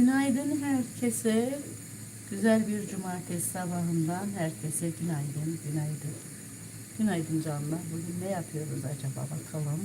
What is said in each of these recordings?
Günaydın herkese. Güzel bir cumartesi sabahından herkese günaydın, günaydın. Günaydın canlar. Bugün ne yapıyoruz acaba bakalım.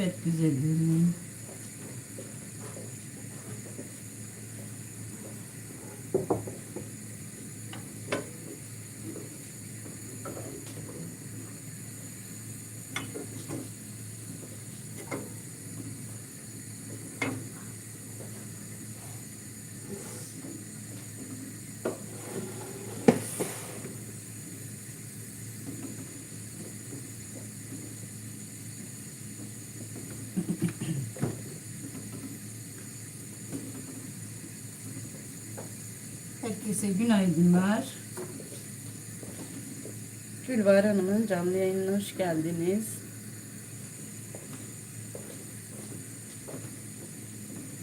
Evet güzelim. Herkese günaydınlar. Gülvar Hanım'ın canlı yayınına hoş geldiniz.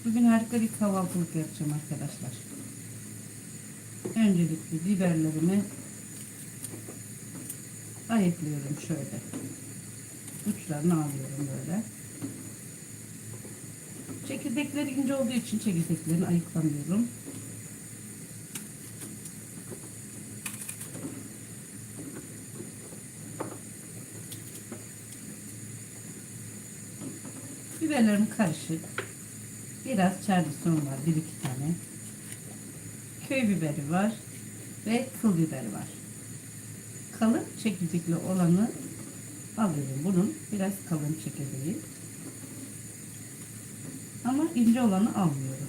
Bugün harika bir kahvaltılık yapacağım arkadaşlar. Öncelikle biberlerimi ayıklıyorum şöyle. Uçlarını alıyorum böyle. Çekirdekleri ince olduğu için çekirdeklerini ayıklamıyorum. Biberlerim karışık. Biraz çarlison var. Bir iki tane. Köy biberi var. Ve kıl biberi var. Kalın çekirdekli olanı alıyorum. Bunun biraz kalın çekirdeği. Ama ince olanı almıyorum.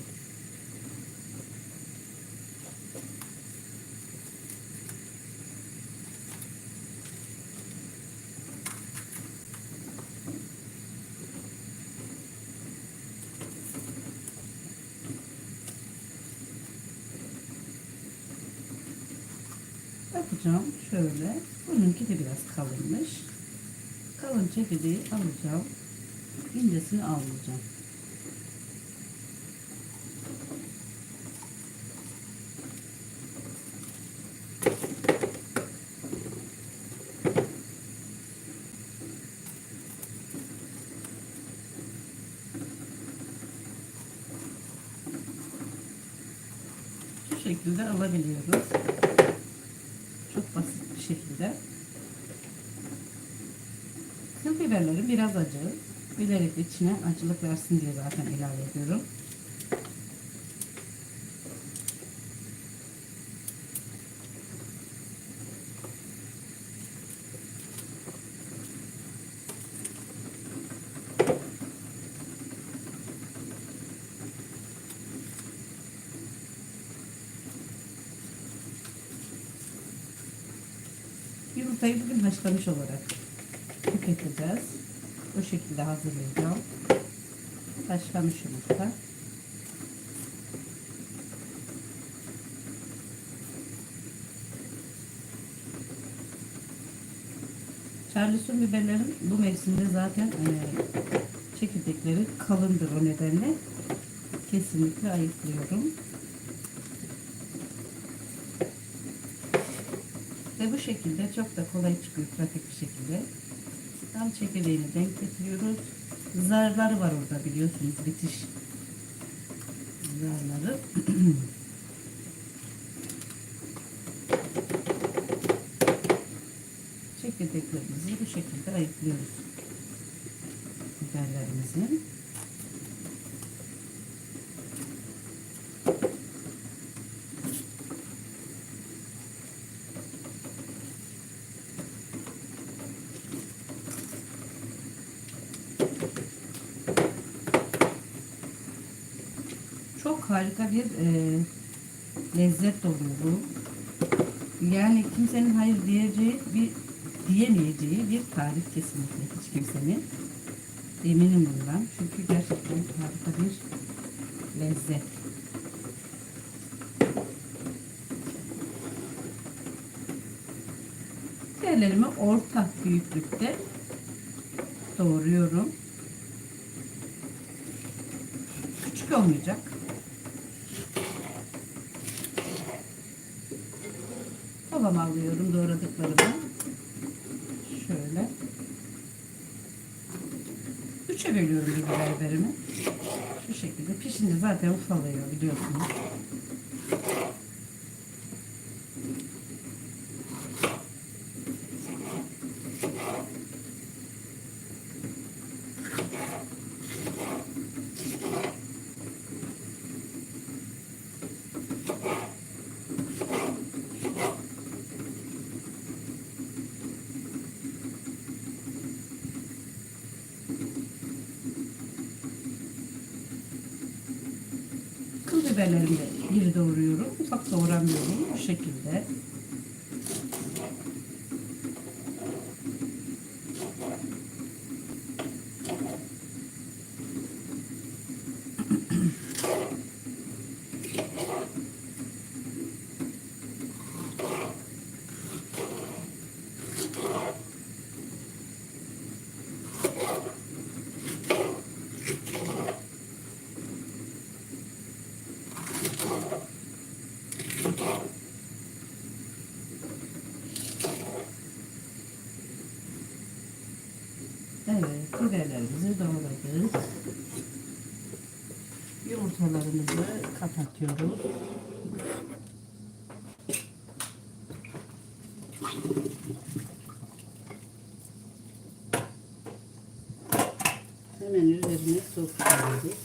Bakacağım şöyle. Bununki de biraz kalınmış. Kalın çekirdeği alacağım. İncesini almayacağım. Şekilde alabiliyoruz. Çok basit bir şekilde. Kıl biberlerim biraz acı. Bilerek içine acılık versin diye zaten ilave ediyorum. Yumurtayı bugün haşlamış olarak tüketeceğiz. Bu şekilde hazırlayacağım. Haşlamış yumurta. Charleston biberlerin bu mevsimde zaten e, çekirdekleri kalındır o nedenle kesinlikle ayıklıyorum. Ve bu şekilde çok da kolay çıkıyor pratik bir şekilde. Tam çekirdeğini denk getiriyoruz. Zarları var orada biliyorsunuz bitiş zarları. Çekirdeklerimizi bu şekilde ayıklıyoruz. Biberlerimizin. Çok harika bir e, lezzet bu. Yani kimsenin hayır diyeceği bir diyemeyeceği bir tarif kesinlikle hiç kimsenin. Eminim bundan. Çünkü gerçekten harika bir lezzet. Diğerlerimi orta büyüklükte doğruyorum. Küçük olmayacak. Tavama alıyorum doğradıklarımı. Şöyle. Üçe bölüyorum bir biberlerimi. Şu şekilde. Pişince zaten ufalıyor biliyorsunuz. Kıl biberlerimi de iri doğruyorum. Ufak doğramıyorum. Bu şekilde. Evet, biberlerimizi doğradık. Yumurtalarımızı kapatıyoruz. Hemen üzerine sos koyuyoruz.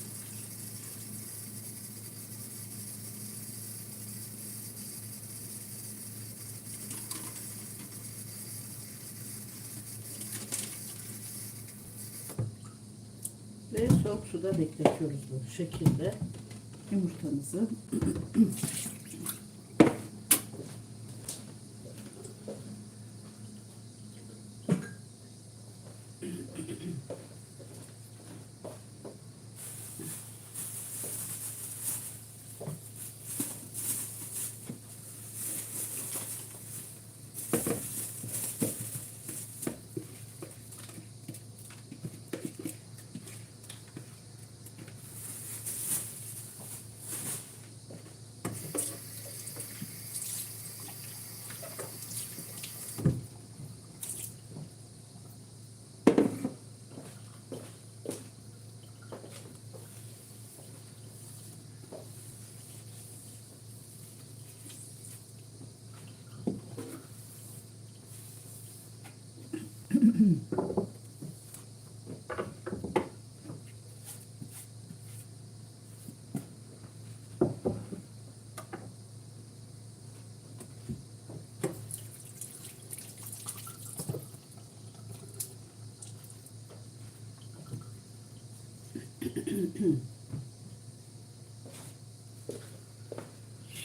Ve soğuk suda bekletiyoruz bu şekilde yumurtamızı.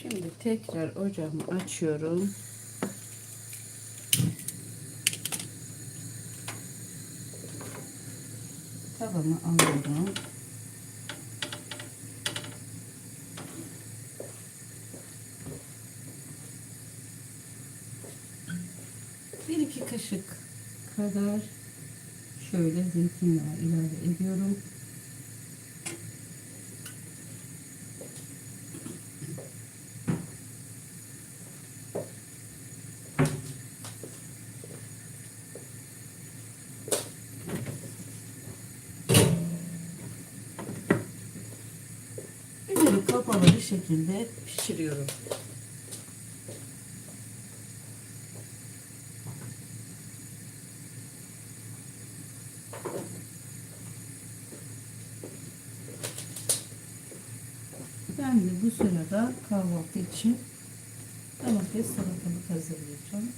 Şimdi tekrar ocağımı açıyorum. Tavamı alıyorum. Bir iki kaşık kadar şöyle zeytinyağı ilave ediyorum. Kapalı şekilde pişiriyorum. Ben de bu sırada kahvaltı için domates salatalık hazırlayacağım.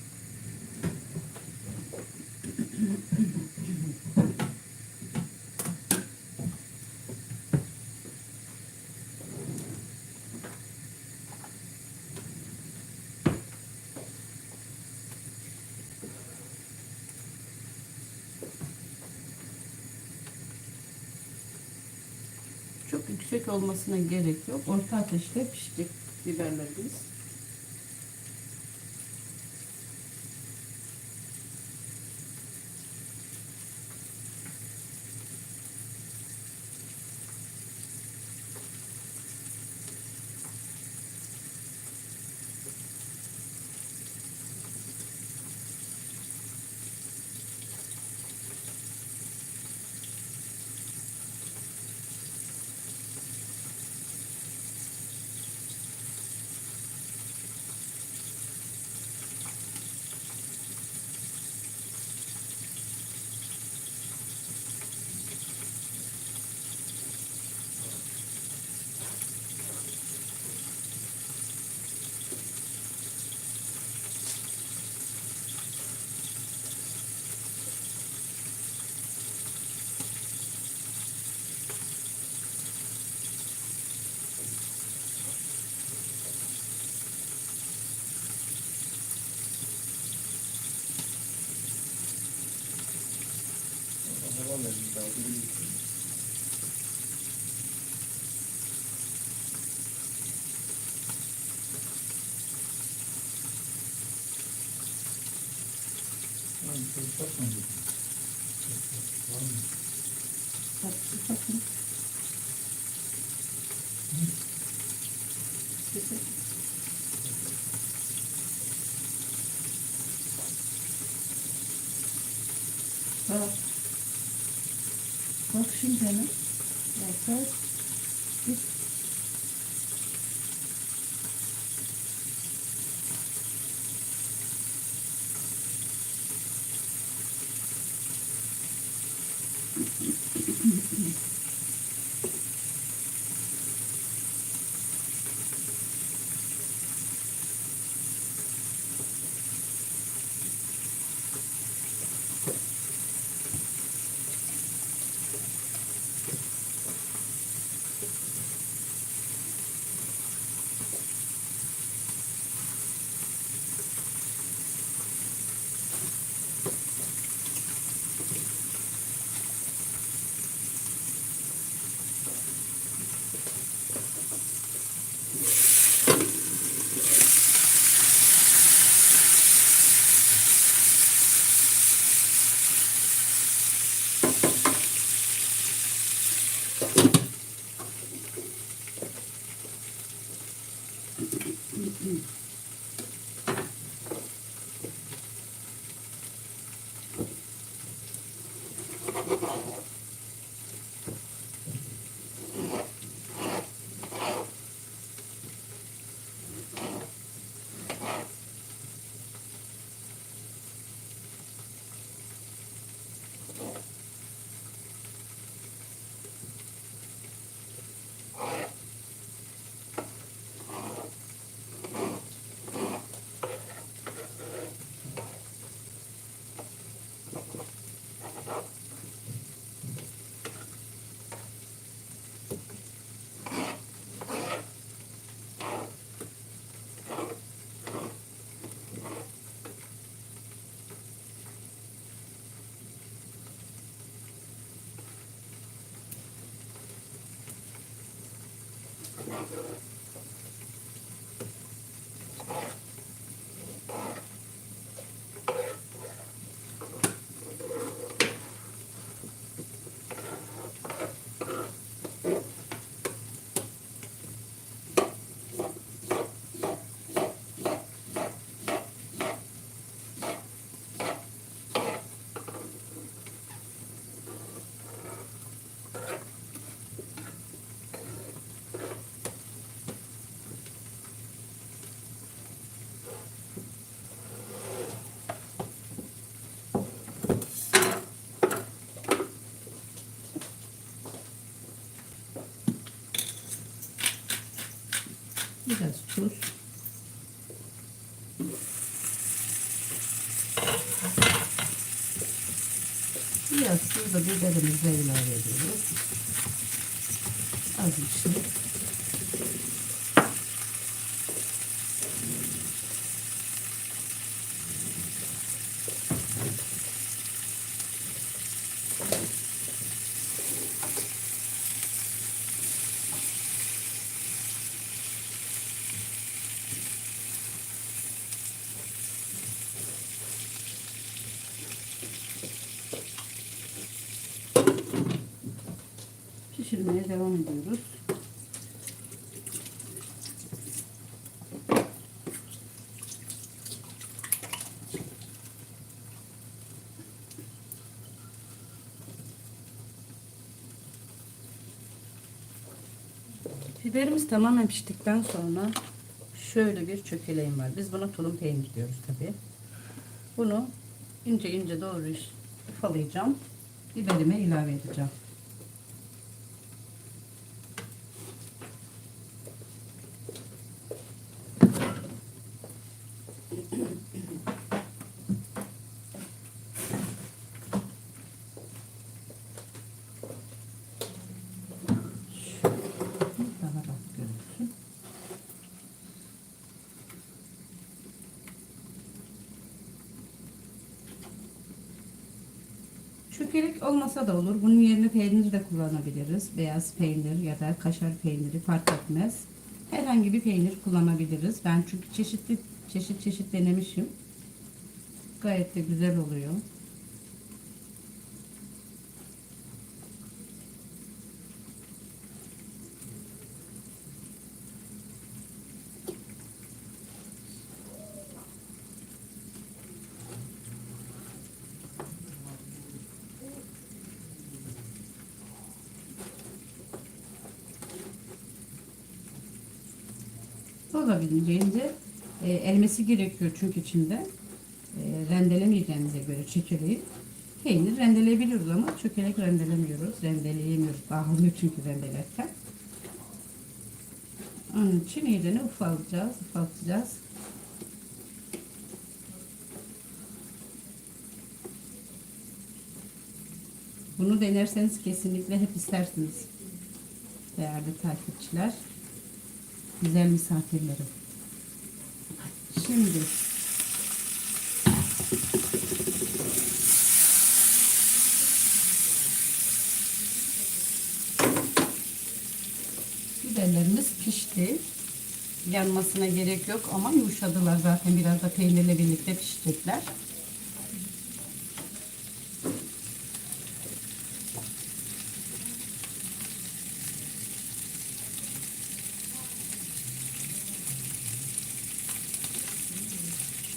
Çok yüksek olmasına gerek yok. Orta ateşte pişecek biberlerimiz. Thank you. Thank you. Biraz tuz. Biraz tuz da biberimize ilave ediyoruz. Az bir şey. Biberimiz tamamen piştikten sonra şöyle bir çökeleğim var. Biz buna tulum peynir diyoruz tabi. Bunu ince ince doğru ufalayacağım. Biberime ilave edeceğim. Çökelek olmasa da olur. Bunun yerine peynir de kullanabiliriz. Beyaz peynir ya da kaşar peyniri fark etmez. Herhangi bir peynir kullanabiliriz. Ben çünkü çeşitli çeşit çeşit denemişim. Gayet de güzel oluyor. Olabildiğince e, elmesi gerekiyor çünkü içinde e, rendelemeyeceğimize göre çökeleyip peynir rendeleyebiliyoruz ama çökelek rendelemiyoruz. Rendeleyemiyoruz. Dağılıyor çünkü rendelerken. Onun için iyicene ufaltacağız, ufaltacağız. Bunu denerseniz kesinlikle hep istersiniz. Değerli takipçiler güzel misafirlerim. Şimdi biberlerimiz pişti. Yanmasına gerek yok ama yumuşadılar zaten biraz da peynirle birlikte pişecekler.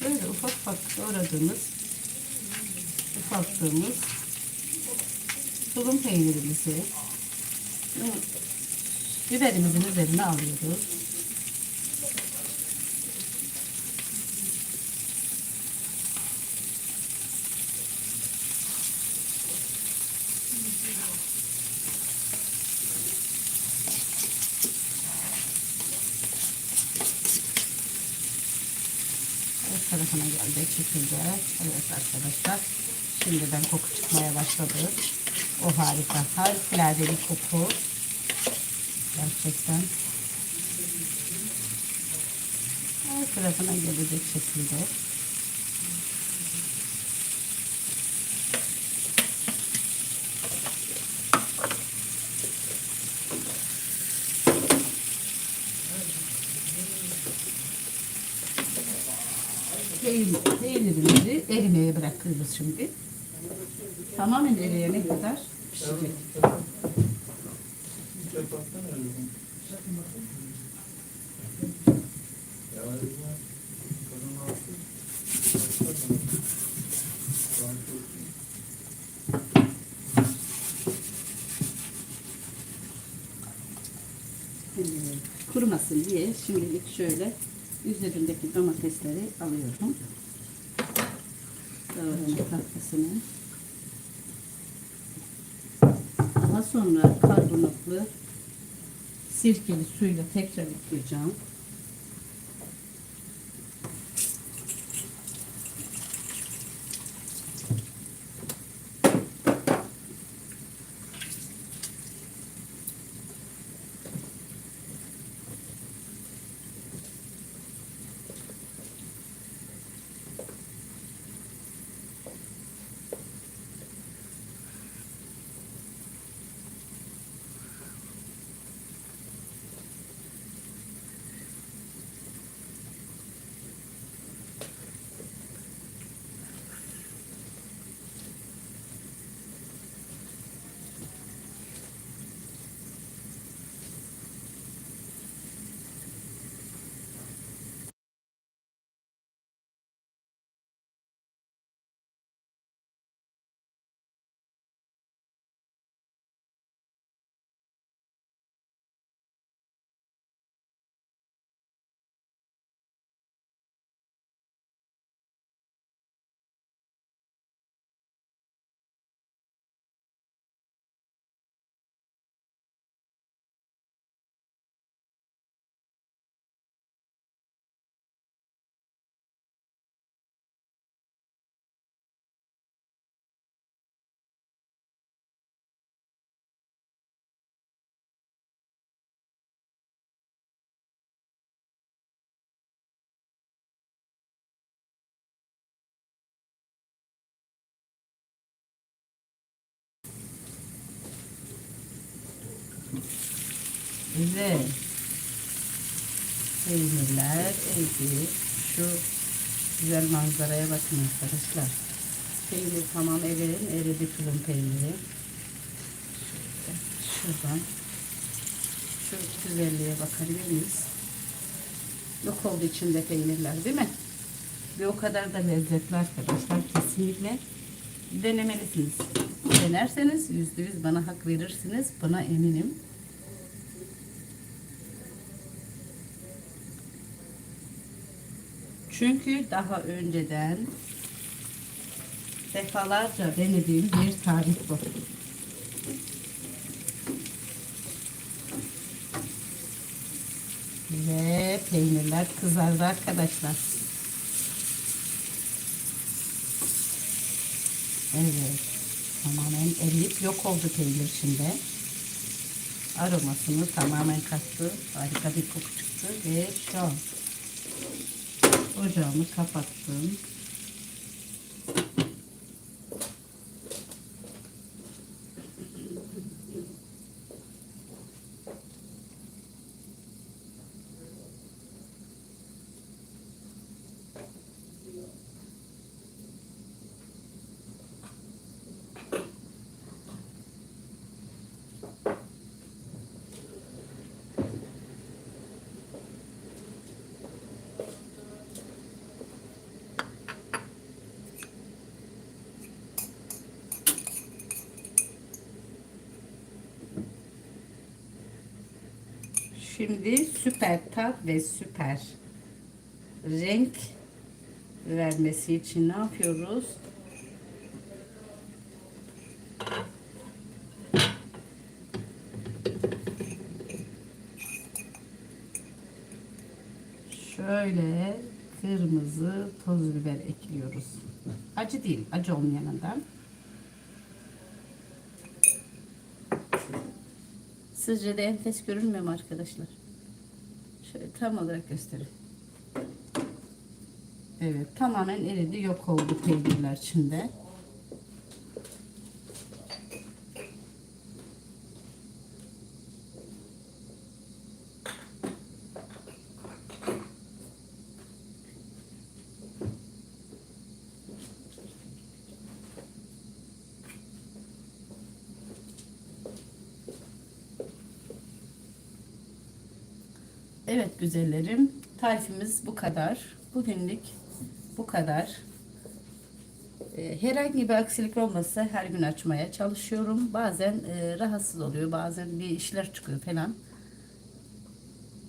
Şöyle ufak doğradığımız ufalttığımız tulum peynirimizi biberimizin üzerine alıyoruz. Her tarafına gelecek şekilde. Evet arkadaşlar. Şimdiden koku çıkmaya başladı. O harika. Harikulade bir koku. Gerçekten. Her tarafına gelecek şekilde. Erimeye bırakıyoruz şimdi. Tamamen eriyene kadar pişecek. Kurumasın diye şimdilik şöyle üzerindeki domatesleri alıyorum. Doğrama tahtasını. Daha sonra karbonatlı sirkeli suyla tekrar yıkayacağım. Evet. Peynirler eridi. Şu güzel manzaraya bakın arkadaşlar. Peynir tamam erin eridi tulum peyniri. Şöyle şuradan şu güzelliğe bakabilir miyiz? Yok oldu içinde peynirler değil mi? Ve o kadar da lezzetli arkadaşlar. Kesinlikle denemelisiniz. Denerseniz yüzde yüz bana hak verirsiniz. Buna eminim. Çünkü daha önceden defalarca denediğim bir tarif bu. Ve peynirler kızardı arkadaşlar. Evet. Tamamen eriyip yok oldu peynir şimdi. Aromasını tamamen kattı. Harika bir koku çıktı ve şu an ocağımı kapattım. Şimdi süper tat ve süper renk vermesi için ne yapıyoruz? Şöyle kırmızı toz biber ekliyoruz. Acı değil, acı olmayanından. Sizce de enfes görünmüyor mu arkadaşlar? Şöyle tam olarak göstereyim. Evet tamamen eridi yok oldu peynirler içinde. Evet güzellerim tarifimiz bu kadar. Bugünlük bu kadar. Ee, Herhangi bir aksilik olmasa her gün açmaya çalışıyorum. Bazen e, rahatsız oluyor, bazen bir işler çıkıyor falan.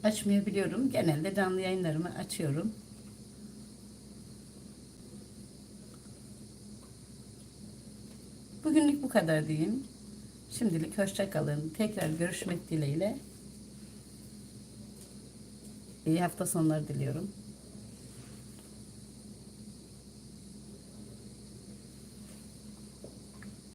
Açmayabiliyorum. Genelde canlı yayınlarımı açıyorum. Bugünlük bu kadar diyeyim. Şimdilik hoşça kalın. Tekrar görüşmek dileğiyle. İyi hafta sonları diliyorum.